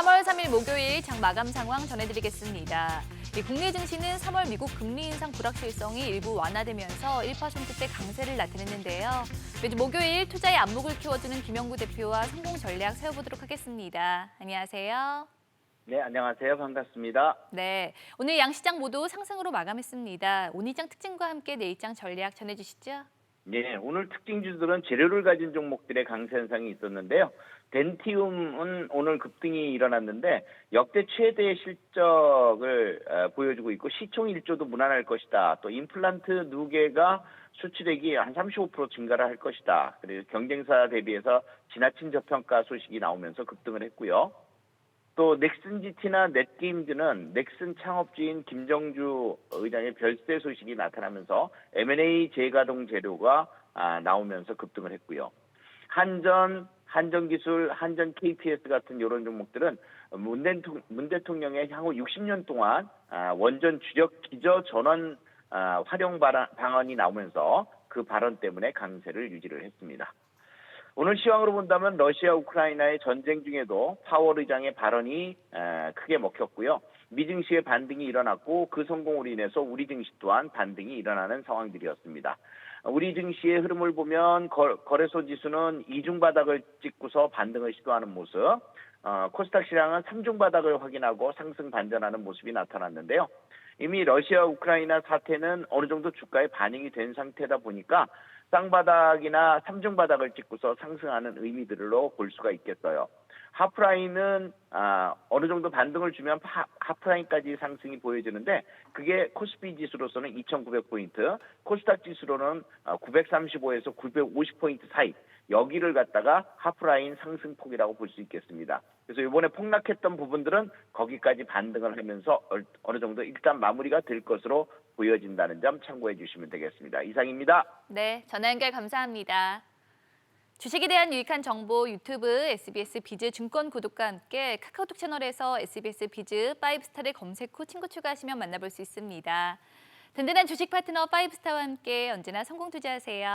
10월 3일 목요일 장 마감 상황 전해드리겠습니다. 이 국내 증시는 3월 미국 금리 인상 불확실성이 일부 완화되면서 1%대 강세를 나타냈는데요. 매주 목요일 투자의 안목을 키워주는 김영구 대표와 성공 전략 세워보도록 하겠습니다. 안녕하세요. 네, 안녕하세요. 반갑습니다. 네, 오늘 양시장 모두 상승으로 마감했습니다. 오늘장 특징과 함께 내일장 전략 전해주시죠. 네, 오늘 특징주들은 재료를 가진 종목들의 강세 현상이 있었는데요. 덴티움은 오늘 급등이 일어났는데 역대 최대 실적을 어, 보여주고 있고 시총 1조도 무난할 것이다. 또 임플란트 누계가 수출액이 한 35% 증가를 할 것이다. 그리고 경쟁사 대비해서 지나친 저평가 소식이 나오면서 급등을 했고요. 또 넥슨 GT나 넷게임즈는 넥슨 창업주인 김정주 의장의 별세 소식이 나타나면서 M&A 재가동 재료가 아, 나오면서 급등을 했고요. 한전, 한전기술, 한전 KPS 같은 이런 종목들은 문, 대통, 문 대통령의 향후 60년 동안 아, 원전 주력 기저 전원 아, 활용 방안이 나오면서 그 발언 때문에 강세를 유지를 했습니다. 오늘 시황으로 본다면 러시아 우크라이나의 전쟁 중에도 파월 의장의 발언이 에, 크게 먹혔고요. 미 증시의 반등이 일어났고 그 성공으로 인해서 우리 증시 또한 반등이 일어나는 상황들이었습니다. 우리 증시의 흐름을 보면 거, 거래소 지수는 이중 바닥을 찍고서 반등을 시도하는 모습, 어, 코스닥 시장은 삼중 바닥을 확인하고 상승 반전하는 모습이 나타났는데요. 이미 러시아 우크라이나 사태는 어느 정도 주가에 반영이 된 상태다 보니까 쌍바닥이나 삼중바닥을 찍고서 상승하는 의미들로 볼 수가 있겠어요. 하프라인은 아, 어느 정도 반등을 주면 하, 하프라인까지 상승이 보여지는데 그게 코스피 지수로서는 2,900포인트, 코스닥 지수로는 935에서 950포인트 사이 여기를 갖다가 하프라인 상승폭이라고 볼 수 있겠습니다. 그래서 이번에 폭락했던 부분들은 거기까지 반등을 하면서 얼- 어느 정도 일단 마무리가 될 것으로 보여진다는 점 참고해 주시면 되겠습니다. 이상입니다. 네, 전화 연결 감사합니다. 주식에 대한 유익한 정보 유튜브 SBS 비즈 증권 구독과 함께 카카오톡 채널에서 SBS 비즈 5스타를 검색 후 친구 추가하시면 만나볼 수 있습니다. 든든한 주식 파트너 5스타와 함께 언제나 성공 투자하세요.